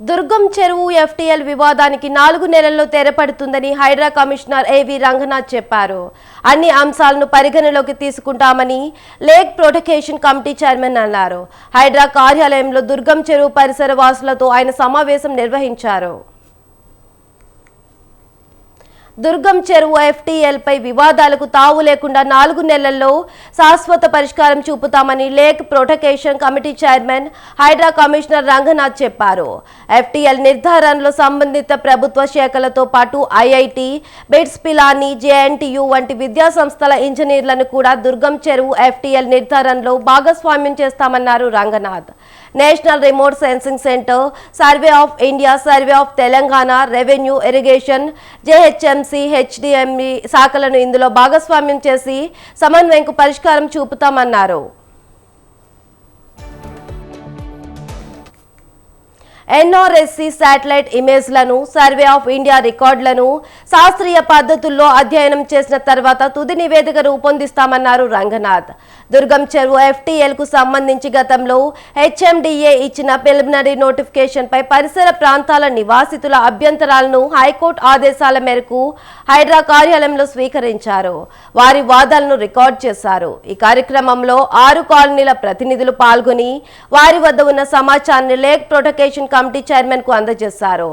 దుర్గం చెరువు ఎఫ్టీఎల్ వివాదానికి నాలుగు నెలల్లో తెరపడుతుందని హైడ్రా కమిషనర్ ఏవి రంగనాథ్ చెప్పారు. అన్ని అంశాలను పరిగణలోకి తీసుకుంటామని లేక్ ప్రొటెకేషన్ కమిటీ చైర్మన్ అన్నారు. హైడ్రా కార్యాలయంలో దుర్గం చెరువు పరిసర వాసులతో ఆయన సమావేశం నిర్వహించారు. దుర్గం చెరువు ఎఫ్టీఎల్పై వివాదాలకు తావు లేకుండా నాలుగు నెలల్లో శాశ్వత పరిష్కారం చూపుతామని lake protection committee chairman HYDRAA commissioner Ranganath చెప్పారు. ఎఫ్టీఎల్ నిర్ధారణలో సంబంధిత ప్రభుత్వ శాఖలతో పాటు ఐఐటి బిట్స్ పిలాని జేఎన్టీయు వంటి విద్యా సంస్థల ఇంజనీర్లను కూడా దుర్గం చెరువు ఎఫ్టీఎల్ నిర్ధారణలో భాగస్వామ్యం చేస్తామన్నారు Ranganath. National Remote Sensing Centre Survey of India survey of Telangana revenue irrigation GHMC HDME శాఖలను ఇందులో భాగస్వామ్యం చేసి సమన్వయంకు పరిష్కారం చూపుతామన్నారు. ఎన్ఆర్ఎస్సి శాటిలైట్ ఇమేజ్లను సర్వే ఆఫ్ ఇండియా రికార్డులను శాస్త్రీయ పద్ధతుల్లో అధ్యయనం చేసిన తర్వాత తుది నివేదిక రూపొందిస్తామన్నారు రంగనాథ్. దుర్గం చెరువు ఎఫ్టీఎల్కు సంబంధించి గతంలో హెచ్ఎండిఏ ఇచ్చిన ప్రిలిమినరీ నోటిఫికేషన్పై పరిసర ప్రాంతాల నివాసితుల అభ్యంతరాలను హైకోర్టు ఆదేశాల మేరకు హైడ్రా కార్యాలయంలో స్వీకరించారు. వారి వాదాలను రికార్డ్ చేశారు. ఈ కార్యక్రమంలో ఆరు కాలనీల ప్రతినిధులు పాల్గొని వారి వద్ద ఉన్న సమాచారాన్ని లేక్ ప్రొటకేషన్ కమిటీ చైర్మన్కు అందజేశారు.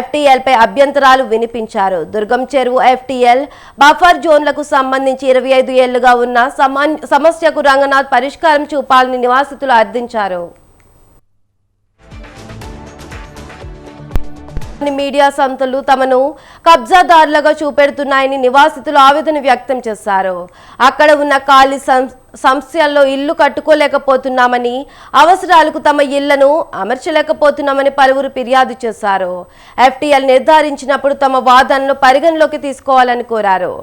ఎఫ్టీఎల్ పై అభ్యంతరాలు వినిపించారు. దుర్గం చెరువు ఎఫ్టీఎల్ బఫర్ జోన్లకు సంబంధించి ఇరవై ఐదు ఏళ్ళుగా ఉన్న సమస్యకు రంగనాథ్ పరిష్కారం చూపాలని నివాసితులు అర్థించారు. కొన్ని మీడియా సంస్థలు తమను కబ్జాదారులుగా చూపెడుతున్నాయని నివాసితులు ఆవేదన వ్యక్తం చేశారు. అక్కడ ఉన్న ఖాళీ సంస్థల్లో ఇల్లు కట్టుకోలేకపోతున్నామని అవసరాలకు తమ ఇళ్ళను అమర్చలేకపోతున్నామని పలువురు ఫిర్యాదు చేశారు. ఎఫ్టీఎల్ నిర్ధారించినప్పుడు తమ వాదనలు పరిగణలోకి తీసుకోవాలని కోరారు.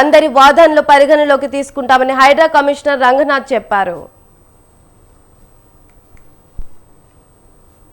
అందరి వాదనలు పరిగణలోకి తీసుకుంటామని హైడ్రా కమిషనర్ రంగనాథ్ చెప్పారు.